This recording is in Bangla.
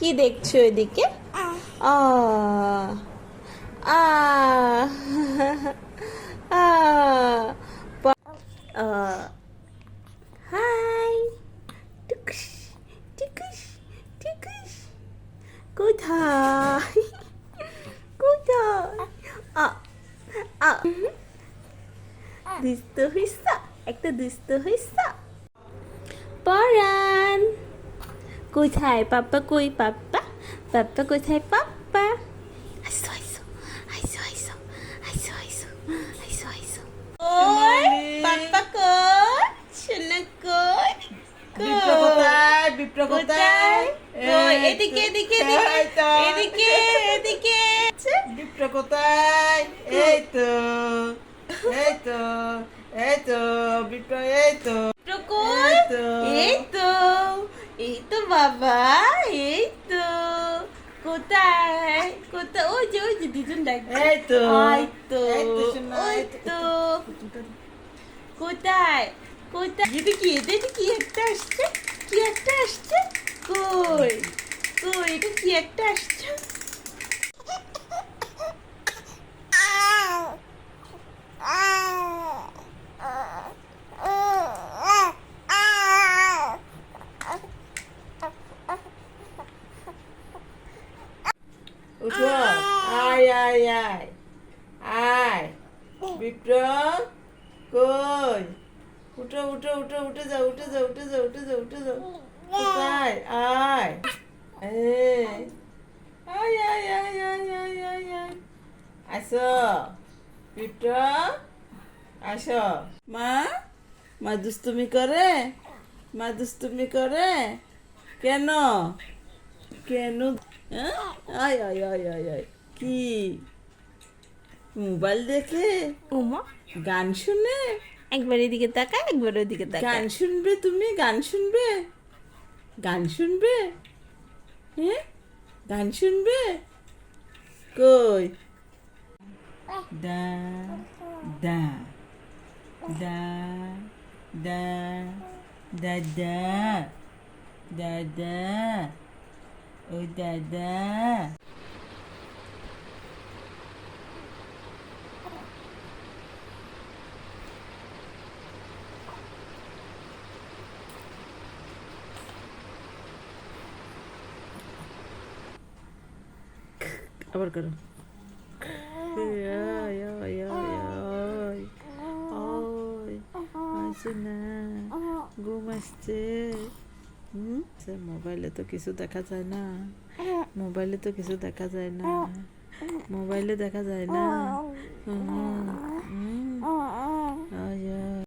কি দেখছ এদিকে? আ। আ। আ। পা- আ। হাই। টুকুস। টুকুস। টুকুস। কোথায়? দুষ্ট হইস একটা দুষ্ট হইস পরান কোথায় পাপ্পা কই পাপ্পা পাপ্পা কোথায় পাপ্পা আইসো আইসো আইসো আইসো আইসো আইসো আইসো আইসো ওই পাপ্পা কই শোনা কই বিপ্র কোথায় বিপ্র কোথায় এদিকে এদিকে। এদিকে এদিকে বিপ্র কোথায় এই তো এই তো এই তো বিপ্র এই তো এই তো। বাবা এই তো কোথায়? কোথায়? ওই যে ওই যে দুজন ডাকছে এই তো এই তো ওই তো কোথায়? কোথায়? এটা কি এটা কি একটা আসছে? কি একটা আসছে? কই? কই এটা কি একটা আসছে? আয় আয়। আয়। বিপ্র কই? উঠো উঠো উঠো, উঠে যাও উঠে যাও উঠে যাও উঠে যাও উঠে যাও। কোথায়? আয়। আয় আয় আয় আয় আয় আয় আয়। আসো। বিপ্র আসো। মা মা দুষ্টুমি করে? মা দুষ্টুমি করে? কেন? কেন? হ্যাঁ? আয় আয় আয় আয় আয়। কি? মোবাইল দেখে? ওমা। গান শুনে? একবার এদিকে তাকায় একবার ওদিকে গান শুনবে তুমি? গান শুনবে? গান শুনবে? হ্যাঁ গান শুনবে? কই? দা দা দা দা দাদা দাদা ও দাদা আবার করো। ঘুম আসছে। হুম? সে মোবাইলে তো কিছু দেখা যায় না। মোবাইলে তো কিছু দেখা যায় না। মোবাইলে দেখা যায় না। হুম,